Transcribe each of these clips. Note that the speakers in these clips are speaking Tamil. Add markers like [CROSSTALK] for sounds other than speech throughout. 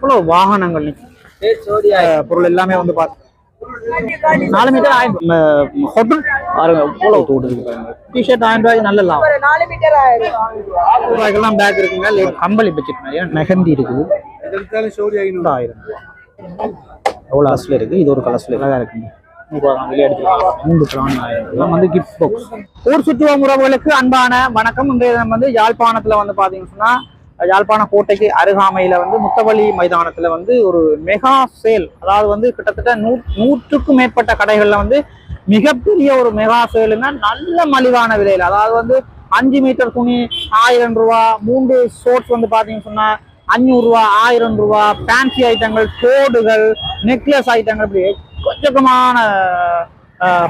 இவ்வளோ வாகனங்கள் நிற்கும் பொருள் எல்லாமே வந்து பார்த்து நாலு மீட்டர் ஆயிரம் ஹோட்டல்? பாருங்க இவ்வளோ தோடு இருக்கு பாருங்க டிஷர்ட் ஆயிரம் ரூபாய்க்கு நல்ல லாபம். நாலு மீட்டர் ஆயிரம் ரூபாய்க்கெல்லாம் பேக் இருக்குங்க கம்பளி பட்ஜெட் நிறைய மெஹந்தி இருக்குது. ஆயிரம். எவ்வளோ இருக்கு? இது ஒரு கலர்ஸ்ல அழகா இருக்குங்க. மூன்று பிராணி ஆயிரம். இதெல்லாம் வந்து கிஃப்ட் பாக்ஸ் ஊர் சுற்றுவா உறவுகளுக்கு அன்பான வணக்கம். இன்றைய தினம் வந்து யாழ்ப்பாணத்துல வந்து பாத்தீங்கன்னு சொன்னா யாழ்ப்பாண கோட்டைக்கு அருகாமையில் வந்து முத்தவழி மைதானத்தில் வந்து ஒரு மெகா சேல் அதாவது வந்து கிட்டத்தட்ட நூ நூற்றுக்கும் மேற்பட்ட கடைகளில் வந்து மிகப்பெரிய ஒரு மெகா சேலுன்னா நல்ல மலிவான விலையில். அதாவது வந்து அஞ்சு மீட்டர் துணி ஆயிரம் ரூபா மூன்று ஷோர்ட்ஸ் வந்து பார்த்தீங்கன்னு சொன்னால் அஞ்சூறுரூவா ஆயிரம் ரூபா ஃபேன்சி ஐட்டங்கள் கோடுகள் நெக்லஸ் ஐட்டங்கள் இப்படி எக்கச்சக்கமான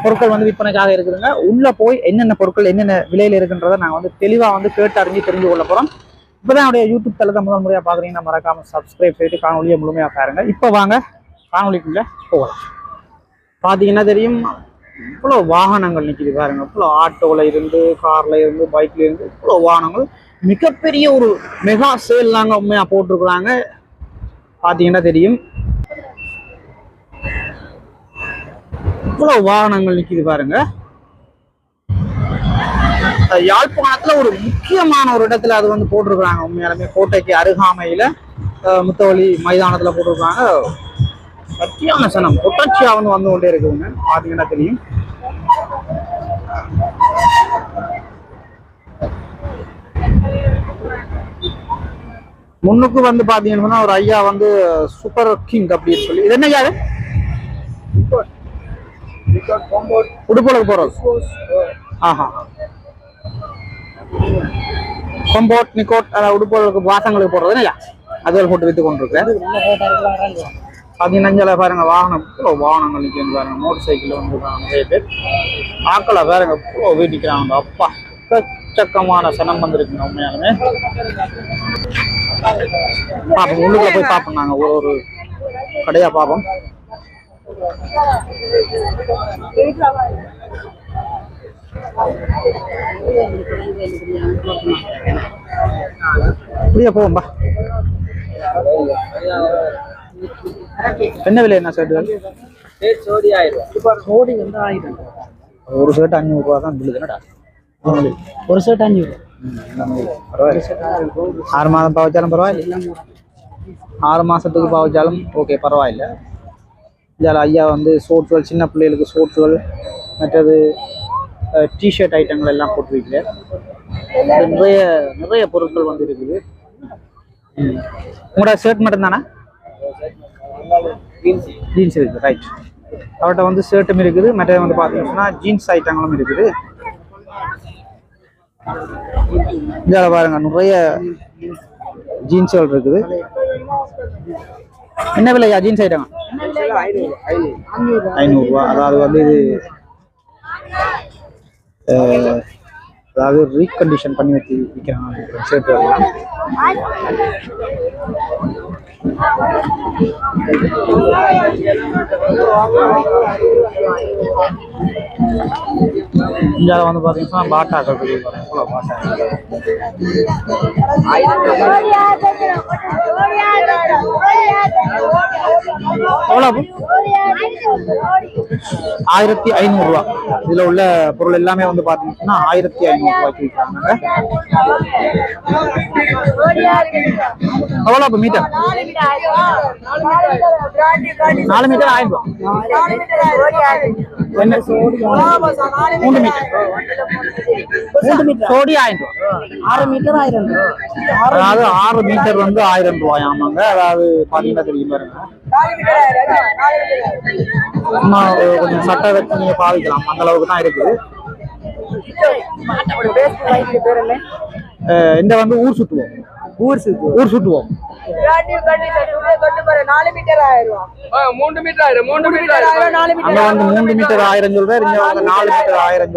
பொருட்கள் வந்து விற்பனைக்காக இருக்குதுங்க. உள்ளே போய் என்னென்ன பொருட்கள் என்னென்ன விலையில் இருக்குன்றதை நாங்கள் வந்து தெளிவாக வந்து கேட்டு அறிஞ்சு தெரிஞ்சு கொள்ள போகிறோம் இப்போதான் என்னுடைய யூடியூப் தளத்தை முதல் முறையாக பார்க்குறீங்கன்னா மறக்காம சப்ஸ்கிரைப் செய்து காணொலியை முழுமையா பாருங்க. இப்போ வாங்க காணொலிக்குள்ளே போகலாம். பார்த்தீங்கன்னா தெரியும் இவ்வளோ வாகனங்கள் நிற்கிது பாருங்க. இவ்வளோ ஆட்டோவில் இருந்து கார்ல இருந்து பைக்கில் இருந்து இவ்வளோ வாகனங்கள் மிகப்பெரிய ஒரு மெகா சேல் தாங்க உண்மையாக போட்டிருக்கிறாங்க. பார்த்தீங்கன்னா தெரியும் இவ்வளோ வாகனங்கள் நிற்கிது பாருங்கள் யாழ்ப்பாணத்துல ஒரு முக்கியமான ஒரு இடத்துல அது வந்து போட்டிருக்கிறாங்க. உண்மையாலுமே கோட்டைக்கு அருகாமையில முத்தவழி மைதானத்துல போட்டிருக்கிறாங்க. சத்தியான சனம் தொடர்ச்சியா வந்து வந்து கொண்டே இருக்குங்க பாத்தீங்கன்னா தெரியும். முன்னுக்கு வந்து பாத்தீங்கன்னா ஒரு ஐயா வந்து சூப்பர் கிங் அப்படின்னு சொல்லி. இது என்ன யாரு உடுப்பலுக்கு போறது. ஆஹா. கொம்போட் நிக்கோட் அதாவது உடுப்பலுக்கு வாசங்களுக்கு போடுறது இல்லையா? அதுகள் போட்டு வித்து கொண்டிருக்கேன் பதினஞ்சில் பாருங்க வாகனம். இவ்வளோ வாகனங்கள் நிற்கிறது பாருங்க. மோட்டர் சைக்கிள் வந்து நிறைய பேர். ஆக்களை பாருங்க இவ்வளோ வீட்டிக்கிறாங்க அப்பா எக்கச்சக்கமான சனம் வந்திருக்குங்க உண்மையாலுமே. பார்ப்போம் உள்ளுக்குள்ள போய் பார்ப்போம் நாங்கள் ஒரு ஒரு கடையாக பார்ப்போம் இப்படியே போவோம்பா. என்ன விலை என்ன வந்து ஆயிரம். ஒரு ஷர்ட் அஞ்சூறு ரூபா தான் பில்லு தானடா ஒரு ஷர்ட் அஞ்சூறு பரவாயில்ல. ஆறு மாதம் பாவச்சாலும் பரவாயில்ல. ஆறு மாசத்துக்கு பாவச்சாலும் ஓகே பரவாயில்ல. இதில் ஐயா வந்து சோட்ஸுகள் சின்ன பிள்ளைகளுக்கு சோட்ஸுகள் மற்றது டிஷர்ட் ஐட்டங்கள் எல்லாம் போட்டு வைக்கல நிறைய நிறைய பொருட்கள் வந்து இருக்குது. உங்களோட ஷர்ட் மட்டும் தானே? ஜீன்ஸ் இருக்குது ரைட் அவர்கிட்ட வந்து ஷர்ட்டும் இருக்குது. மற்ற வந்து பார்த்தீங்கன்னா ஜீன்ஸ் ஐட்டங்களும் இருக்குது. இதில் பாருங்க நிறைய ஜீன்ஸ்கள் இருக்குது. என்ன விலையா ஜீன்ஸ் ஐட்டம் ஐநூறுரூவா அதாவது வந்து இது அதாவது ரீகண்டிஷன் பண்ணி வச்சு விற்கிறாங்க சேர்த்து வரலாம் இந்தியாவில் வந்து பார்த்தீங்கன்னா பாட்டாக்கள் இருக்குது ஆயிரத்தி ஐநூறுரூவா இதில் உள்ள பொருள் எல்லாமே வந்து பார்த்தீங்கன்னா ஆயிரத்தி ஐநூறுரூவாய்க்கு விற்கிறாங்க. எவ்வளோ இப்போ மீட்டர்? நாலு மீட்டர் ஆயிரம் ரூபா? என்ன? மூணு மீட்டர். மூன்று மீட்டர். சோடி ஆயிரம் ரூபா ஆறு மீட்டர் ஆயிரம் அதாவது ஆறு மீட்டர் வந்து ஆயிரம் ரூபாய். ஆமாங்க. அதாவது பாத்தீங்கன்னா தெரியும் பாருங்க. கொஞ்சம் சட்டை வச்சு நீங்க பாவிக்கலாம். அந்த அளவுக்கு தான் இருக்குது இந்த வந்து ஊர் சுத்துவோம். ஊர் சுத்துவோம். ஊர் மீட்டர் ஆயிரம். மூன்று மீட்டர் ஆயிரம் மூன்று மீட்டர் ஆயிரம். நாலு அங்க வந்து மூணு மீட்டர் ஆயிரம். சொல்றாரு இங்க வந்து நாலு மீட்டர் ஆயிரம்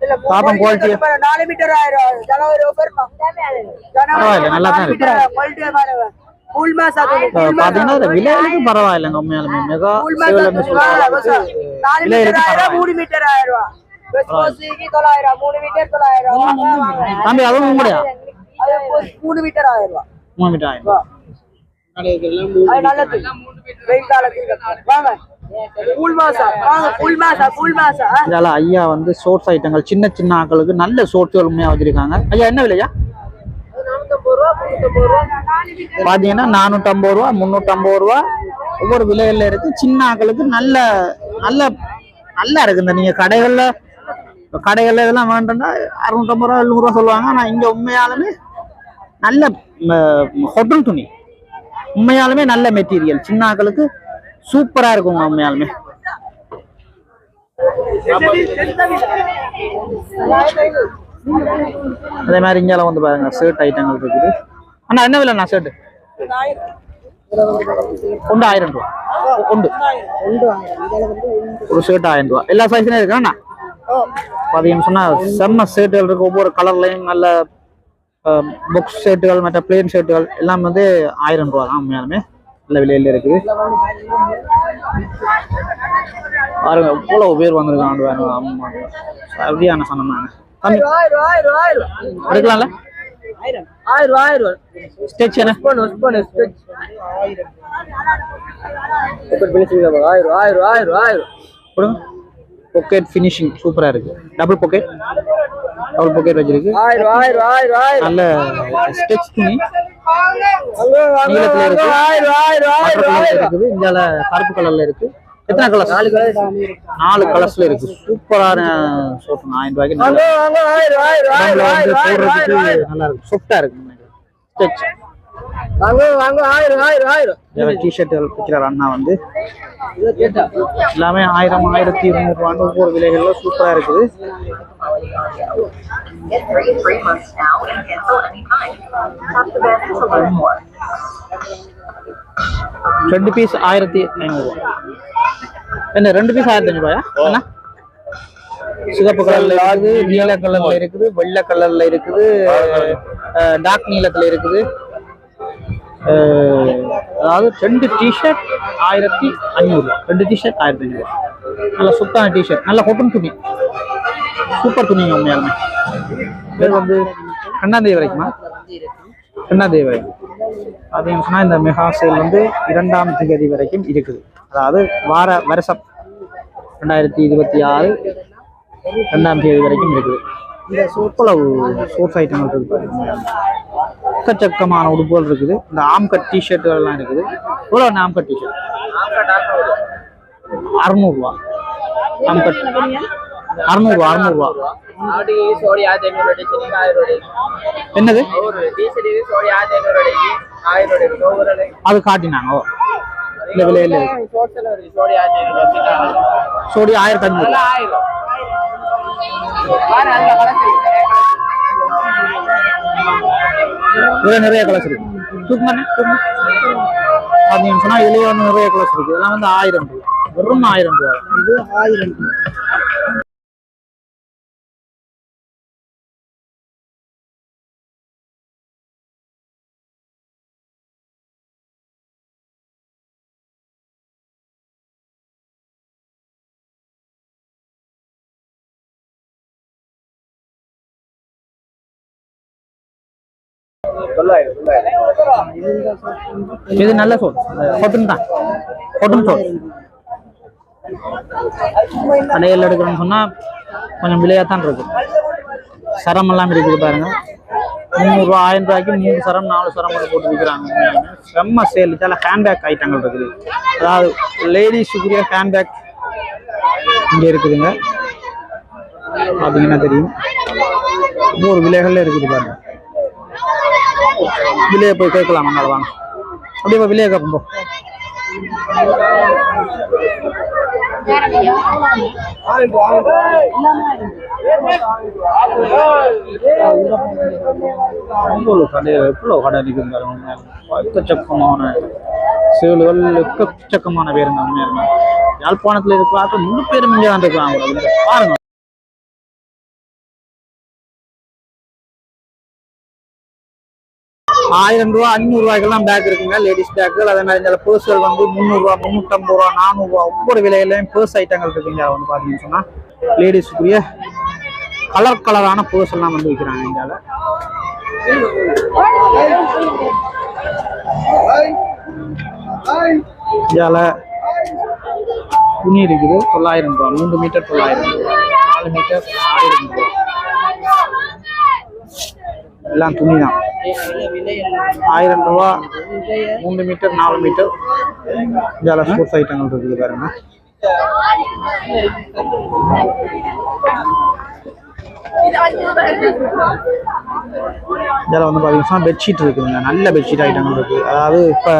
தெரியும் பாப்போம் quality. நாலு மீட்டர் ஆயிரம். ஜனவரி ஆஃபர் பரவாயில்ல, நல்லா தான் இருக்கு. பாத்தீங்கன்னா விலைகளுக்கு பரவாயில்லைங்க உண்மையாலுமே. மெகா விலைகளுக்கு மீட்டர் மூணு மீட்டர் ஆயிரம். ரூபா தொள்ளாயிரம் மூணு மீட்டர் தொள்ளாயிரம். தம்பி அதுவும் அது மூணு மீட்டர் ஆயிரம் மூணு ஆயிரம். நல்லது. வெயில் காலத்துக்கு வாங்க. இதால ஐயா வந்து சோர்ஸ் ஐட்டங்கள் சின்ன சின்ன ஆட்களுக்கு நல்ல சோர்ஸுகள் உண்மையாக வச்சிருக்காங்க. ஐயா என்ன விலையா? பாத்தீங்கன்னா நானூற்றம்பது ரூபா முந்நூற்றம்பது ரூபா. ஒவ்வொரு விலையில இருக்கு. சின்ன ஆட்களுக்கு நல்ல நல்ல நல்லா இருக்கு இந்த நீங்க கடைகள்ல இப்போ கடைகளில் இதெல்லாம் வேண்டும்னா அறுநூற்றம்பது ரூபா நூறுரூவா சொல்லுவாங்க. ஆனால் இங்கே உண்மையாலுமே நல்ல ஹொட்டல் துணி. உண்மையாலுமே நல்ல மெட்டீரியல். சின்னாக்களுக்கு சூப்பராக இருக்குங்க உண்மையாலுமே. அதே மாதிரி இங்கே வந்து பாருங்க ஷர்ட் ஐட்டங்கள் இருக்குது. அண்ணா என்ன விலைண்ணா ஷர்ட் ஒன்று ஆயிரம் ரூபா. ஒன்று ஒரு ஷர்ட் ஆயிரம் ரூபா. எல்லா சைஸ்லையும் இருக்காண்ணா? பார்த்தீங்கன்னு சொன்னா செம்ம ஷர்ட்டுகள் இருக்கு ஒவ்வொரு கலர்லையும் நல்ல புக்ஸ் ஷர்ட்டுகள் மற்ற பிளேன் ஷர்ட்டுகள் எல்லாம் வந்து ஆயிரம் ரூபா தான் உண்மையாலுமே நல்ல விலையில இருக்குது பாருங்க எவ்வளவு பேர் வந்திருக்காங்க சரியான சொன்னேன் நான் தம்பி எடுக்கலாம்ல ஆயிரம் ஆயிரம் ஸ்டெச் என்ன ஆயிரம் ஆயிரம் ஆயிரம் ஆயிரம் கொடுங்க பொக்கெட் ஃபினிஷிங் சூப்பரா இருக்கு. டபுள் பொக்கெட் டபுள் பொக்கெட் வச்சிருக்கு நல்ல ஸ்டெச் துணி. நீளத்துல இருக்குது. இந்தியால கருப்பு கலர்ல இருக்கு. எத்தனை கலர்ஸ் நாலு கலர்ஸ் நாலு கலர்ஸ்ல இருக்கு. சூப்பரான சோப்பு ஆயிரம் ரூபாய்க்கு நல்லா நல்லா இருக்கு. சாஃப்டா இருக்கு. ஸ்டெச் வாங்க வாங்க ஆயிரம் ஆயிரம் ஆயிரம். டிஷர்ட்டுகள் விற்கிற அண்ணா வந்து. எல்லாமே ஆயிரம் ஆயிரத்தி இருநூறு ரூபான்னு ஒவ்வொரு விலைகள்ல சூப்பரா இருக்குது. ரெண்டு பீஸ் ஆயிரத்தி ஐநூறு என்ன ரெண்டு பீஸ் ஆயிரத்தி ஐநூறு ரூபாயா? என்ன சிகப்பு கலர்ல இருக்குது நீல கலர்ல இருக்குது வெள்ளை கலர்ல இருக்குது டார்க் நீலத்துல இருக்குது. அதாவது ரெண்டு டிஷர்ட் ஆயிரத்தி ஐநூறு. ரெண்டு டிஷர்ட் ஆயிரத்தி ஐநூறு. நல்ல சுத்தான டிஷர்ட் நல்ல கொட்டன் துணி. சூப்பர் துணிங்க உண்மையாலுமே இது வந்து ரெண்டாம் தேதி வரைக்குமா. ரெண்டாம் தேதி வரைக்கும் பார்த்தீங்கன்னு இந்த மெகா சேல் வந்து இரண்டாம் தேதி வரைக்கும் இருக்குது. அதாவது வார வருஷம் ரெண்டாயிரத்தி இருபத்தி ஆறு ரெண்டாம் தேதி வரைக்கும் இருக்குது. இந்த இவ்வளவு சோர்ஸ் ஐட்டங்கள் இருக்குது பாருங்க. எக்கச்சக்கமான உடுப்புகள் இருக்குது. இந்த ஆம்கட் டிஷர்ட்டுகள் எல்லாம் இருக்குது எவ்வளோ ஆம்கட் டிஷர்ட் அறுநூறுவா. ஆம்கட் அறுநூறுவா அறுநூறுவா. என்னது? அது காட்டினாங்க. இந்த விலையில சோடி ஆயிரத்தி ஐநூறு இதுல நிறைய கலர்ஸ் இருக்கு. சொன்னா இதுலயே வந்து நிறைய கலர்ஸ் இருக்கு. இதெல்லாம் வந்து ஆயிரம் ரூபாய். வெறும் ஆயிரம் ரூபாய். இது ஆயிரம் இது நல்ல சோல் கொட்டன் தான். கொட்டன் சோல் கடையில் எடுக்கிறோம்னு சொன்னா கொஞ்சம் விலையாக தான் இருக்கும் சரம் எல்லாம் இருக்குது பாருங்க. முந்நூறுரூவா ஆயிரம் ரூபாய்க்கு மூணு சரம் நாலு சரம் போட்டு விற்கிறாங்க செம்ம சேல் சில ஹேண்ட்பேக் ஐட்டங்கள் இருக்குது. அதாவது லேடிஸுக்குரிய ஹேண்ட்பேக் இங்கே இருக்குதுங்க. பார்த்தீங்கன்னா தெரியும்? ஒவ்வொரு விலைகள்ல இருக்குது பாருங்க. விலையை போய் கேட்கலாம் அங்கே வாங்க. அப்படியே போய் விலையை கேட்போம் கடை எவ்வளோ கடை இருக்குது எக்கச்சக்கமான சேலுகள் எக்கச்சக்கமான பேருங்க உண்மையாலுமே யாழ்ப்பாணத்தில் இருக்கிற முழு பேரும் இங்கே தான் இருக்கிறாங்க பாருங்க. ஆயிரம் ரூபா அஞ்சூறுரூவாய்க்கெல்லாம் பேக் இருக்குங்க. லேடிஸ் பேக்கு அதே மாதிரி இந்த பேர்ஸ்கள் வந்து முந்நூறுரூவா முந்நூற்றம்பது ரூபா நானூறுரூவா ஒவ்வொரு விலையிலையும் பேர்ஸ் ஐட்டங்கள் இருக்குங்க. வந்து பார்த்தீங்கன்னு சொன்னால் லேடிஸுக்குரிய கலர் கலரான பேர்ஸ் எல்லாம் வந்து விற்கிறாங்க இந்தியாவில் இந்தியாவில் துணி இருக்குது தொள்ளாயிரம் ரூபா மூன்று மீட்டர் தொள்ளாயிரம் ரூபா நாலு மீட்டர் ஆயிரம் ரூபா. எல்லாம் துணி தான் ஆயிரம் ரூபா மூணு மீட்டர் நாலு மீட்டர். இதால ஸ்போர்ட்ஸ் ஐட்டங்கள் இருக்குது பாருங்க. இதில் வந்து பார்த்தீங்கன்னா பெட்ஷீட் இருக்குதுங்க. நல்ல பெட்ஷீட் ஐட்டங்கள் இருக்குது. அதாவது இப்போ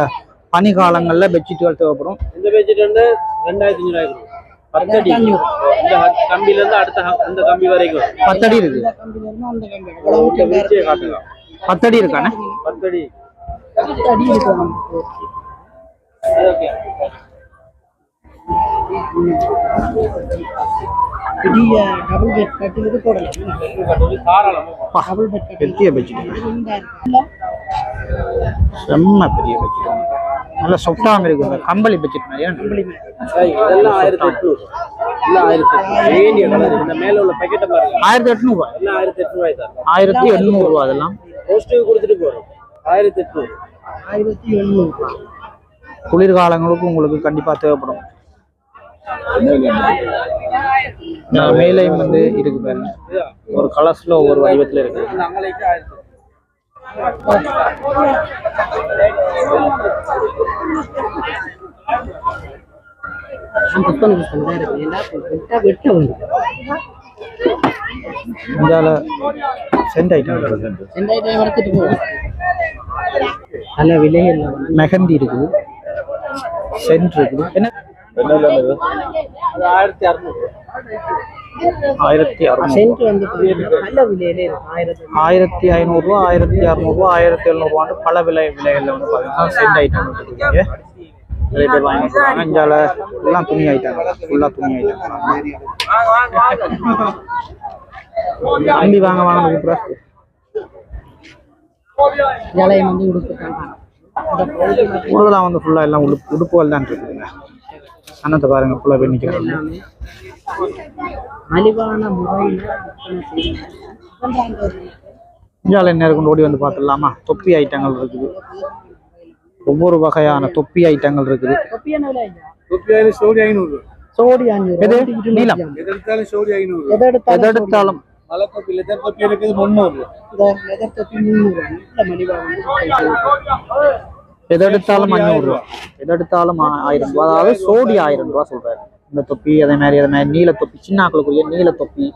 பனி காலங்களில் பெட்ஷீட்டுகள் தேவைப்படும். இந்த பெட்ஷீட் வந்து ரெண்டாயிரத்தி அஞ்சூறு பத்தடி. இந்த கம்பில இருந்து அடுத்த அந்த கம்பி வரைக்கும். பத்தடி வீச்சே காட்டுங்க. பத்தடி இருக்கானே பத்தடி. பெரிய டபுள் பெட் கட்டுறது போடலாம் டபுள் பெட் பெரிய பெட்ஷீட் செம்ம பெரிய பெட்ஷீட் நல்ல சொஃப்டாகவும் இருக்கு இந்த கம்பளி பெட்ஷீட் மாதிரியா கம்பளி இதெல்லாம் ஆயிரத்தி எட்நூறு ஆயிரத்தி எட்நூறு ஆயிரத்தி எட்நூறு அதெல்லாம் கொடுத்துட்டு போறோம் ஆயிரத்தி எட்நூறு ஆயிரத்தி எழுநூறு குளிர்காலங்களுக்கு உங்களுக்கு கண்டிப்பா தேவைப்படும். மேலையும் வந்து இருக்கு பாருங்க. ஒரு கலர்ஸ்ல ஒவ்வொரு வடிவத்துல இருக்கு. இந்த அங்கலைக்கு ஆயிரத்தி புத்தகம் புத்தகம் தான் இருக்கு ஏன்னா வெட்ட வெட்ட உண்டு. இந்தியால சென்ட் ஐட்டம் எடுத்துட்டு போகும் நல்ல வந்து மெஹந்தி இருக்குது. சென்ட் இருக்குது. என்ன? ஆயிரத்தி அறுநூறு. ஆயிரத்தி அறுநூறு. சென்ட் வந்து பாத்தீங்கன்னா நல்ல விலையிலே இருக்கு. ஆயிரத்தி ஐநூறுரூவா ஆயிரத்தி அறநூறுவா ஆயிரத்தி எழுநூறுவான்னு பல விலை விலைகளில் வந்து பார்த்தீங்கன்னா சென்ட் ஐட்டம் இருக்குது நிறைய பேர் வாங்கி போகிறாங்க எல்லாம் துணி ஐட்டம் ஃபுல்லாக துணி ஐட்டம் தம்பி வாங்க வாங்க கூப்பிட்றா ஜலையம் வந்து கொடுத்துருக்காங்க கூடுதலாக வந்து ஃபுல்லாக எல்லாம் உடுப்பு உடுப்புகள் தான் இருக்குதுங்க அன்னத்தை பாருங்க ஃபுல்லாக போய் நிற்கிறாங்க மலிவான முறையில் இருக்குன்னு ஓடி வந்து பார்த்துடலாமா? தொப்பி ஐட்டங்கள் இருக்குது. ஒவ்வொரு வகையான தொப்பி ஐட்டங்கள் இருக்குது. தொப்பி என்ன விலை ஐயா? தொப்பியாயிரம் சோடி ஐநூறு. சோடி அஞ்சூறு எது? நூத்தி நீலம். இருபது எது எடுத்தாலும் சோடி ஐநூறு. எதை எடுத்தாலும் எது எடுத்தாலும். மலை தொப்பி லெதர் தொப்பி இருக்குது முந்நூறு. லெதர் தொப்பி முந்நூறு. நல்ல மலிவா வந்து விற்பனை செய்யணும். எது எடுத்தாலும் அஞ்சூறு ரூபா. எது எடுத்தாலும் ஆ- ஆயிரம் ரூபா. அதாவது சோடி ஆயிரம் ரூபா சொல்றாரு. இந்த தொப்பி அதே மாதிரி அதே மாதிரி நீல தொப்பி சின்ன ஆக்களுக்குரிய நீல தொப்பி.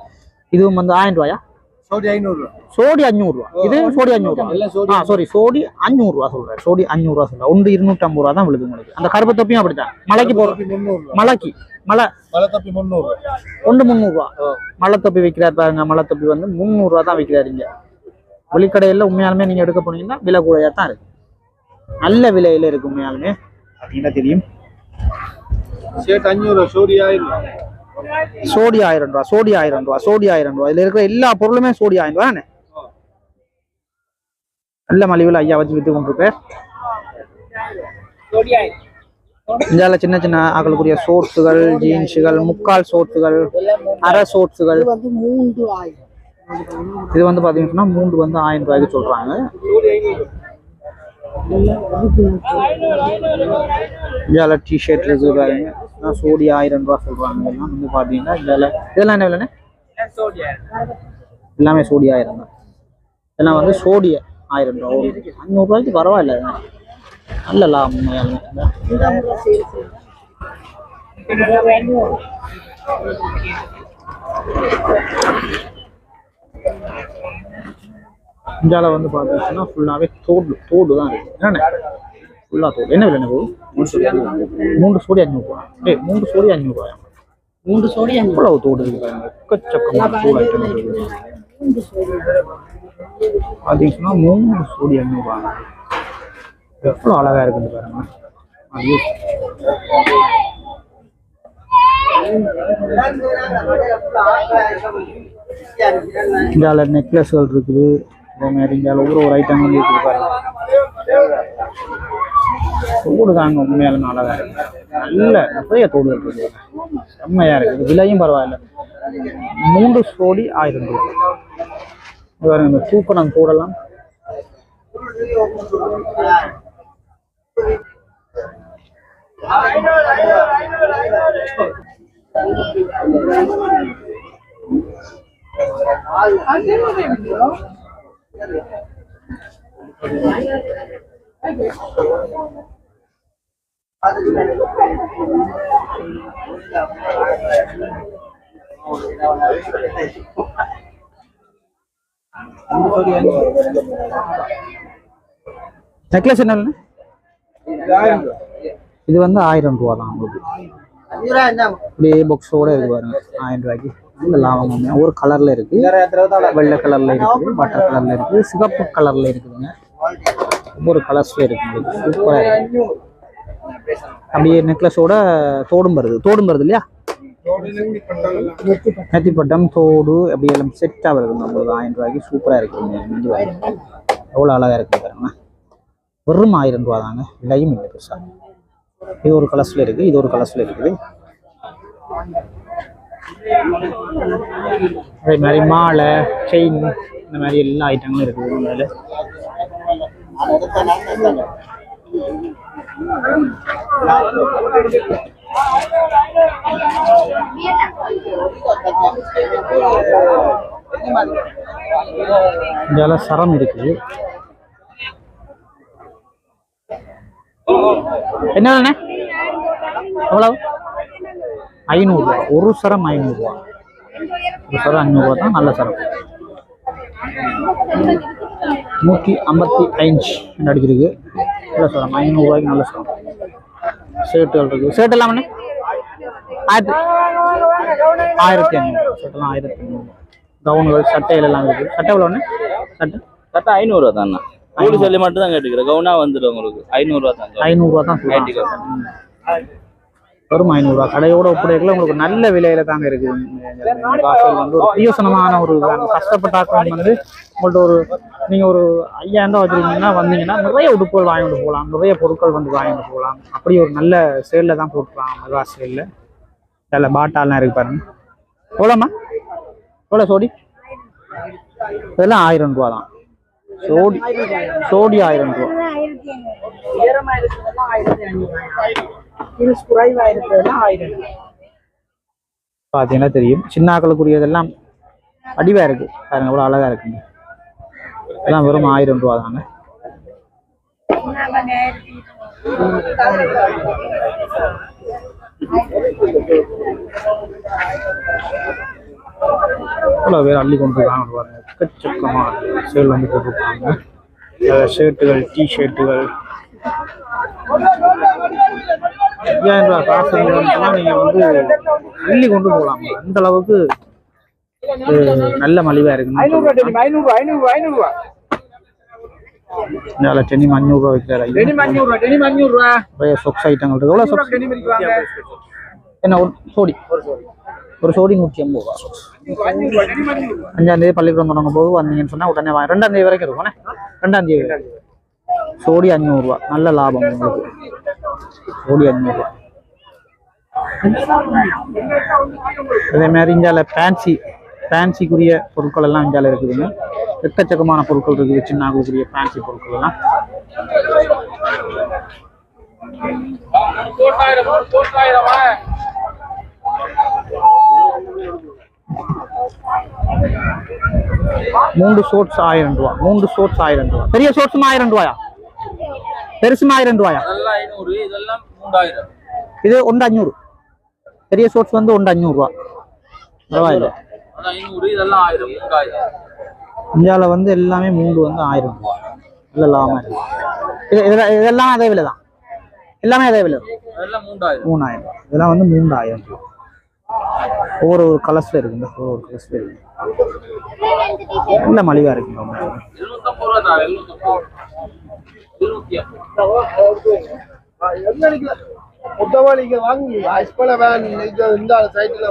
இதுவும் வந்து ஆயிரம் ரூபாயா? சோடி ஐநூறு சோடி அஞ்சூறு ரூபா. இது சோடி அஞ்சூறு ரூபா. எல்லாம் சோடி ஆ சாரி சோடி அஞ்சூறு ரூபா சொல்றாரு. சோடி அஞ்சூறு ரூபா சொல்றாரு. ஒன்று இருநூற்றம்பது ரூபா தான் விழுது உங்களுக்கு. அந்த கருப்பு தொப்பியும் அப்படித்தான். மலைக்கு முந்நூறு மலைக்கு. மலை மலை தொப்பி முந்நூறு ஒன்று முந்நூறுரூவா மலை தொப்பி விற்கிறார் பாருங்க. மலை தொப்பி வந்து முந்நூறுரூவா தான் விற்கிறாரு இங்க. வெளிக்கடையில் உண்மையாலுமே நீங்க எடுக்க போனீங்கன்னா விலை கூடயா தான் இருக்கு. நல்ல விலையில இருக்கு உண்மையாலுமே பார்த்தீங்கன்னா தெரியும்? அஞ்சூறு சோடி ஆயிரம் சோடி ஆயிரம் ரூபா சோடி ஆயிரம் ரூபா சோடி ஆயிரம் ரூபா. இதுல இருக்கிற எல்லா பொருளுமே சோடி ஆயிரம் ரூபா தானே? நல்ல மலிவில் ஐயா வச்சு வித்து கொண்டிருப்பார் இந்தியாவில் சின்ன சின்ன ஆக்களுக்குரிய சோர்ஸுகள் ஜீன்ஸுகள் முக்கால் சோர்ஸுகள் அரை சோர்ஸுகள். இது வந்து மூன்று ஆயிரம். இது வந்து பார்த்தீங்கன்னா மூன்று வந்து ஆயிரம் ரூபாய்க்கு சொல்றாங்க. இந்தியாவில் டி ஷர்ட் பாருங்க இதெல்லாம் சோடி ஆயிரம் ரூபா சொல்றாங்க. இதெல்லாம் வந்து பார்த்தீங்கன்னா இதால இதெல்லாம் என்ன விலைண்ணே? எல்லாமே சோடி ஆயிரம் தான். இதெல்லாம் வந்து சோடிய ஆயிரம் ரூபா. ஒரு அஞ்சூறு ரூபாய்க்கு பரவாயில்ல. நல்ல லாபம் உண்மையாலுமே. இந்தியாவில் வந்து பார்த்தீங்கன்னா ஃபுல்லாகவே தோடு தோடு தான் இருக்கு. என்னண்ணே? ஃபுல்லாக தோடு. என்ன விலைண்ணே போகுது மூன்று சோடி அஞ்சூறுரூவா டேய் மூன்று சோடி அஞ்சூறுரூவாயா மூன்று சோடி அஞ்சூறு எவ்வளவு தோடு இருக்கு? பாருங்க எக்கச்சக்கமான தோடு ஐட்டம் இருக்குது பார்த்தீங்கன்னா மூணு சோடி அஞ்சூறுரூவா எவ்வளோ அழகா இருக்குது பாருங்க. ஐயோ. இந்தியாவில் நெக்லஸ்கள் இருக்குது. அதே மாதிரி ஒவ்வொரு ஒரு ஐட்டம் வந்து கொடுப்பாரு தோடு தாங்க உண்மையாலுமே அழகாக இருக்கு. நல்ல நிறைய தோடு இருக்குங்க செம்மையா இருக்குது விலையும் பரவாயில்ல. மூன்று சோடி ஆயிரம் ரூபாய். பாருங்க இந்த தூக்கணம் தோடெல்லாம். Thank you. நெக்லஸ் என்ன இது வந்து ஆயிரம் ரூபா தான் உங்களுக்கு இப்படியே பாக்ஸோட இருக்கு பாருங்க ஆயிரம் ரூபாய்க்கு லாபம் கம்மியா. ஒரு கலர்ல இருக்கு. வெள்ளை கலர்ல இருக்கு பட்டர் கலர்ல இருக்கு சிகப்பு கலர்ல இருக்குதுங்க. ஒவ்வொரு கலர்ஸ்ல இருக்கு. உங்களுக்கு சூப்பரா இருக்கு. அப்படியே நெக்லஸோட தோடும் வருது. தோடும் வருது இல்லையா? நெத்திப்பட்டம் தோடு அப்படி எல்லாம் செட்டாக வருது. நம்மளுக்கு ஆயிரம் ரூபாய்க்கு சூப்பராக இருக்குங்க இந்த வாங்கி. எவ்வளோ அழகாக இருக்கு பாருங்க. வெறும் ஆயிரம் ரூபா தாங்க. விலையும் இல்லை பெருசா. இது ஒரு கலர்ஸில் இருக்குது இது ஒரு கலர்ஸில் இருக்குது. அதே மாதிரி மாலை செயின் இந்த மாதிரி எல்லா ஐட்டங்களும் இருக்குது அதில் இதால சரம் இருக்குது. என்ன வேணே எவ்வளவு? ஐநூறுரூவா ஒரு சரம் ஐநூறுரூவா ஒரு சரம் ஐநூறுரூவா தான் நல்ல சரம். நூற்றி ஐம்பத்தி ஐந்து அடிச்சிருக்கு? நல்ல சரம். ஐநூறுரூவாய்க்கு நல்ல சரம். ஷர்ட்டுகள் இருக்குது ஷர்ட் எல்லாம்? ஆயிரத்தி ஆயிரத்தி ஐநூறு. ஷர்ட்லாம் ஆயிரத்தி ஐநூறு. கவுனுகள் சட்டைகள் எல்லாம் இருக்குது சட்டை எவ்வளோ சட்டை? கரெக்டாக ஐநூறுரூவா தான் கூலி சொல்லி மட்டும் தான் கேட்டுக்கிறேன். கவுனா வந்துடும் உங்களுக்கு. ஐநூறுரூவா தான் ஐநூறுரூவா தான். வெறும் ஐநூறுரூவா கடையோட ஒப்படைக்கல உங்களுக்கு நல்ல விலையில தாங்க இருக்குது. இந்த வந்து ஒரு பிரியோசனமான ஒரு இதாங்க. வந்து உங்கள்ட்ட ஒரு நீங்கள் ஒரு ஐயாயிரம் ரூபா வச்சிருக்கீங்கன்னா வந்தீங்கன்னா நிறைய உடுப்புகள் வாங்கிட்டு போகலாம். நிறைய பொருட்கள் வந்து வாங்கிட்டு போகலாம். அப்படி ஒரு நல்ல சேலில் தான் போட்டுக்கலாம். மெகா சேலில் அதில் பாட்டாலாம் இருக்கு பாருங்க. எவ்வளோம்மா? எவ்வளோ சோடி? இதெல்லாம் ஆயிரம் ரூபா தான். சோடி சோடி ஆயிரம் ரூபா. உயரமா குறைவாக இருக்கிறதுனா ஆயிரம். பார்த்தீங்கன்னா தெரியும். சின்ன ஆக்களுக்குரியதெல்லாம் அடிவா இருக்கு. பாருங்க எவ்வளோ அழகாக இருக்குங்க. எல்லாம் வெறும் ஆயிரம் ரூபா தாங்க. இவ்வளோ பேர் அள்ளி கொண்டு இருக்காங்க பாருங்க. எக்கச்சக்கமாக சேல் வந்து போட்டிருக்காங்க. ஷர்ட்டுகள் டிஷர்ட்டுகள் ஐயாயிரம் ரூபாய் காசு இருந்துச்சுன்னா நீங்க வந்து அள்ளி கொண்டு போகலாம். அந்த அளவுக்கு நல்ல மலிவா இந்தால டெனிம் அஞ்சூறு ரூபா விற்கிறார் ஐயா. டெனிம் அஞ்சூறு ரூபா டெனிம் அஞ்சூறு ரூபா நிறைய சொக்ஸ் ஐட்டங்கள் இருக்கு. எவ்வளோ சொக்ஸ்? டெனிம் வாங்க. என்ன ஒரு சோடி? ஒரு சோடி. நூற்றி ஐம்பது ரூபா. அஞ்சூறு ரூபா டெனிம் அஞ்சூறு ரூபா அஞ்சாம் தேதி பள்ளிக்கூடம் தொடங்கும் போது வந்தீங்கன்னு சொன்னா உடனே வாங்க. ரெண்டாம் தேதி வரைக்கும் இருக்கும் ரெண்டாம் தேதி. வரைக்கும். சோடி அஞ்சூறுரூவா நல்ல லாபம் உங்களுக்கு. சோடி அஞ்சூறுரூவா அதே மாதிரி இந்தியாவில் ஃபேன்சி ஃபேன்சிக்குரிய பொருட்கள் எல்லாம் இந்தியாவில் இருக்குதுங்க. எக்கச்சக்கமான பொருட்கள் இருக்குது. சின்ன ஆகக்கூடிய ஃபேன்சி பொருட்கள் எல்லாம் மூன்று ஷோட்ஸ் ஆயிரம் ரூபா. மூன்று ஷோட்ஸ் ஆயிரம் ரூபா. பெரிய ஷோட்ஸும் ஆயிரம் ரூபாயா? பெருசும் ஆயிரம் ரூபாயா இது ஒன்று அஞ்சூறு பெரிய ஷோட்ஸ் வந்து ஒன்று அஞ்சூறுரூவா பரவாயில்ல. அது ஐநூறு இதெல்லாம் ஆயிரம் மூணாயிரம் இந்தியாவில் வந்து எல்லாமே மூன்று வந்து ஆயிரம். ரூபா இது இதெல்லாம் இதெல்லாம் அதே விலை தான். எல்லாமே அதே விலை மூணாயிரம் இதெல்லாம் வந்து மூணாயிரம் ரூபா. ஒவ்வொரு ஒரு கலர்ஸ்ல இருக்குங்க ஒவ்வொரு கலர்ஸ்ல இருக்கு. நல்ல மலிவா இருக்குங்க ஐம்பது. முத்தவாளிக்கு வாங்கி வேன் இது இந்த சைட்ல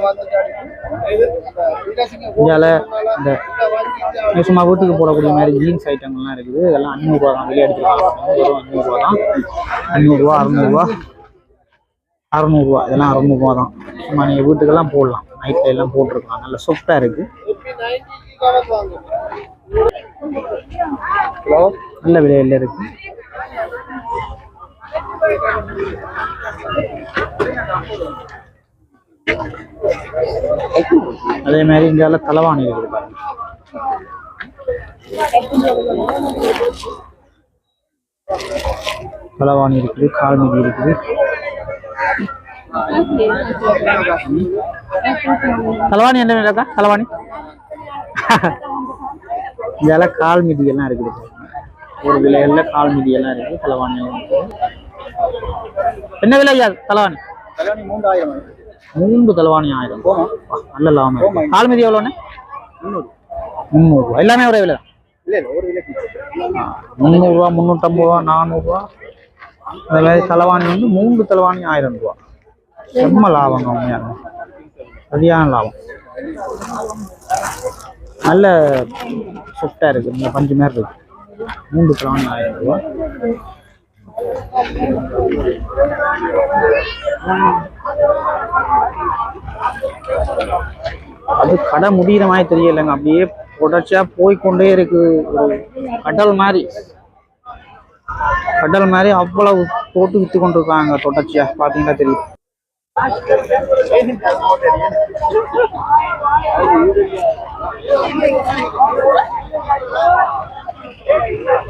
நீங்க சும்மா வீட்டுக்கு போடக்கூடிய மாதிரி ஜீன்ஸ் ஐட்டங்கள்லாம் இருக்குது. இதெல்லாம் அஞ்சூறுரூவா தான். வெளியே அடிச்சிருக்காங்க அஞ்சூறுரூவா தான். அஞ்சூறுரூவா அறநூறுவா. அறநூறுவா. இதெல்லாம் அறநூறுவா தான். சும்மா நீங்கள் வீட்டுக்கெல்லாம் போடலாம். நைட்டில் எல்லாம் போட்டிருக்கலாம். நல்ல சாஃப்டாக இருக்குது நல்ல விலையில் இருக்கு. அதே மாதிரி இந்தியாவில் தலைவாணி இருக்குது பாருங்க. தலைவாணி இருக்குது கால் மீதி இருக்குது. தலைவாணி என்ன விலைக்கா தலைவாணி? [LAUGHS] இதில் கால் மிதி எல்லாம் இருக்குது. ஒரு விலையில கால் மிதி எல்லாம் இருக்குது தலைவாணி எல்லாம் இருக்குது என்ன விலை ஐயா தலைவாணி? தலைவணி மூன்றாயிரம். மூன்று தலைவாணி ஆயிரம். நல்ல லாபம் இருக்கு. கால் மிதி எவ்வளோண்ணே? முந்நூறுரூவா எல்லாமே ஒரே விலை முந்நூறுரூவா முந்நூற்றம்பது ரூபா நானூறுரூவா அந்த மாதிரி தலைவாணி வந்து மூன்று தலைவாணி ஆயிரம் ரூபா. செம்ம லாபங்க உண்மையாக சரியான லாபம். நல்ல சொட்டாக இருக்குது இந்த பஞ்சு மாதிரி இருக்கு. மூன்று பிரான் ஆயிரம் ரூபா. அது கடை முடிகிற மாதிரி தெரியலைங்க. அப்படியே தொடர்ச்சியா போய்க்கொண்டே இருக்கு. ஒரு கடல் மாதிரி. கடல் மாதிரி அவ்வளவு போட்டு வித்து கொண்டிருக்காங்க தொடர்ச்சியா. பாத்தீங்கன்னா தெரியும்.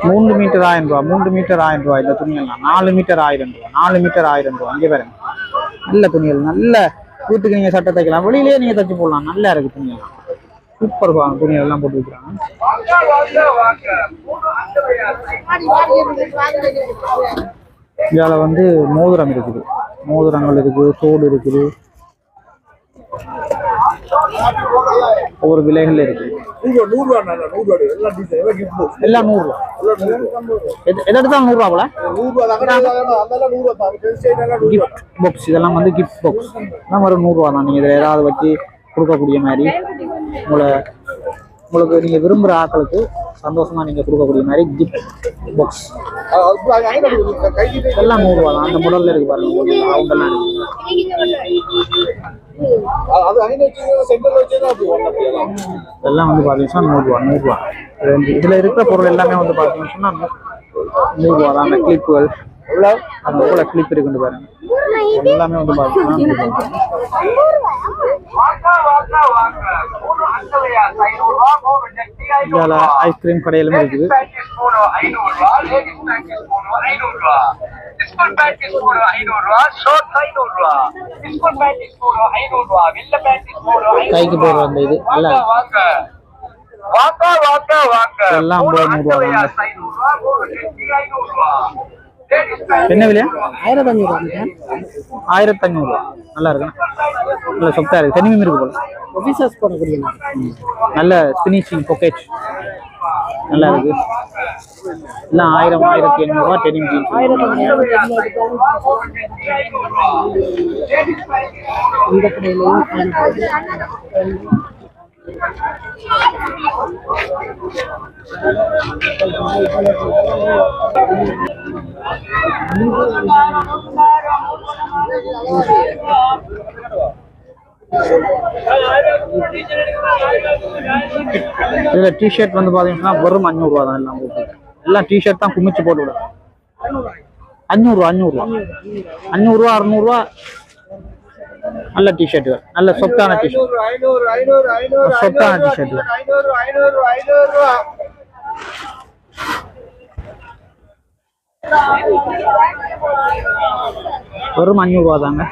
மூன்று மீட்டர் ஆயிரம் ரூபா மூன்று மீட்டர் ஆயிரம் ரூபா இந்த துணியெல்லாம். நாலு மீட்டர் ஆயிரம் ரூபா நாலு மீட்டர் ஆயிரம் ரூபா. அங்கே பாருங்க. நல்ல துணிகள் நல்ல வீட்டுக்கு நீங்கள் சட்டை தைக்கலாம். வெளியிலேயே நீங்கள் தைச்சு போடலாம். நல்லா இருக்குது துணியெல்லாம். சூப்பர் துணிகள் எல்லாம் போட்டு வைக்கிறாங்க. இதில் வந்து மோதிரம் இருக்குது. மோதிரங்கள் இருக்குது தோடு இருக்குது. ஒவ்வொரு விலைகள் இருக்குது. எல்லாம் நூறுரூவா எது எது எடுத்தாலும் நூறுரூவா போல நூறுரூவா தாங்க அதெல்லாம் நூறுரூவா தான். பெருசு எல்லாம் நூறுரூவா கிஃப்ட் பாக்ஸ் இதெல்லாம் வந்து கிஃப்ட் பாக்ஸ் இதெல்லாம் ஒரு நூறுரூவா தான் நீங்கள் இதில் ஏதாவது வச்சு கொடுக்கக்கூடிய மாதிரி உங்களை உங்களுக்கு நீங்கள் விரும்புகிற ஆட்களுக்கு சந்தோஷமா நீங்கள் கொடுக்கக்கூடிய மாதிரி கிஃப்ட் பாக்ஸ் எல்லாம் நூறுரூவா தான் அந்த முடல்ல இருக்கு பாருங்க. அவங்கெல்லாம் அது வச்சு வச்சு தான் இதெல்லாம் வந்து பார்த்தீங்கன்னா நூறுரூவா நூறுரூவா இதில் இருக்கிற பொருள் எல்லாமே வந்து பார்த்தீங்கன்னு சொன்னால் நூறுரூவா தான். அந்த கிளிப்புகள் அந்த போல கிளிப் இருக்குன்னு பாருங்க. எல்லாமே வந்து. இந்தியாவில் ஐஸ்கிரீம் கடையிலுமே இருக்குது. கைக்கு போடுற அந்த இது நல்லா இருக்கு. எல்லாம் ஐம்பது நூறுரூவா தாங்க என்ன விலையா ஆயிரத்தி அஞ்சூறு ஆயிரத்தி அஞ்சூறுரூவா நல்லா இருக்கு. நல்ல சொத்தா இருக்கு. தனிமையும் இருக்கு போல. ஆஃபீஸர்ஸ் போடக்கூடிய. நல்ல ஃபினிஷிங் பொக்கேட் நல்லா இருக்கு. எல்லாம் ஆயிரம் ஆயிரத்தி எண்ணூறுவா டெனிம் ஜீன்ஸ் இந்த கடையிலையும் இதில் டிஷர்ட் வந்து பார்த்தீங்கன்னா வெறும் அஞ்சூறுரூவா தான் எல்லாம் எல்லாம் டிஷர்ட் தான் குமிச்சு போட்டு விட அஞ்சூறுரூவா அஞ்சூறுரூவா அஞ்சூறுரூவா அறுநூறுவா நல்ல டிஷர்ட்டுகள் நல்ல சொத்தான டிஷர்ட் சொத்தான ரூபா வெறும் அஞ்சூறுரூவா தாங்க.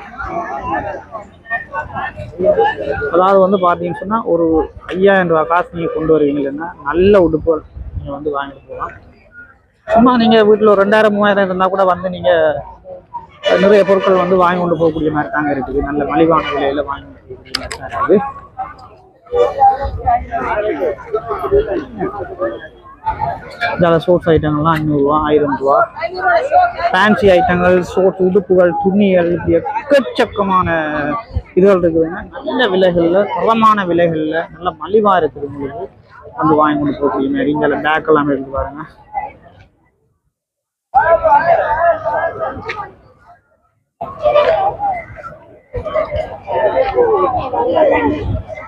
அதாவது வந்து பார்த்தீங்கன்னு சொன்னால் ஒரு ஐயாயிரம் ரூபா காசு நீங்கள் கொண்டு வருவீங்கன்னா நல்ல உடுப்புகள் நீங்கள் வந்து வாங்கிட்டு போகலாம். சும்மா நீங்கள் வீட்டில் ஒரு ரெண்டாயிரம் மூவாயிரம் இருந்தால் கூட வந்து நீங்கள் நிறைய பொருட்கள் வந்து வாங்கி கொண்டு போகக்கூடிய மாதிரி தாங்க இருக்குது. நல்ல மலிவான விலையில் வாங்கி கொண்டு போகக்கூடிய மாதிரி தான் இருக்குது. இதில் சோட்ஸ் ஐட்டங்கள்லாம் ஐநூறுரூவா ஆயிரம் ரூபா ஃபேன்சி ஐட்டங்கள் சோட் உடுப்புகள் துணிகள் இப்படி எக்கச்சக்கமான இதுகள் இருக்குதுங்க நல்ல விலைகளில் தரமான விலைகளில் நல்ல மலிவாக இருக்குது உங்களுக்கு. வந்து வாங்கி கொண்டு போகக்கூடிய மாதிரி. இங்கே பேக் எல்லாமே இருக்கு பாருங்க.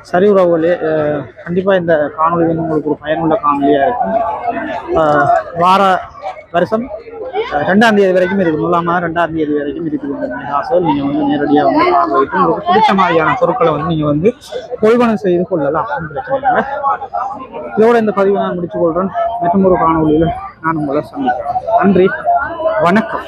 சரி உறவுகளே கண்டிப்பாக கண்டிப்பா இந்த காணொலி வந்து உங்களுக்கு ஒரு பயனுள்ள காணொலியா இருக்கும். வார வருஷம் ரெண்டாம் தேதி வரைக்கும் இருக்குது. முதலாம் ரெண்டாம் தேதி வரைக்கும் இருக்குது இந்த மெகாசோல் நீங்கள் வந்து நேரடியாக வந்து பார்வையிட்டு உங்களுக்கு பிடிச்ச மாதிரியான பொருட்களை வந்து நீங்கள் வந்து கொள்வனம் செய்து கொள்ளலாம். அப்படின்னு பிரச்சனை இல்லை. இதோட இந்த பதிவை நான் முடிச்சு கொள்கிறேன் மற்றும் ஒரு காணொலியில் நான் உங்களை சந்திக்கிறேன். நன்றி. வணக்கம்.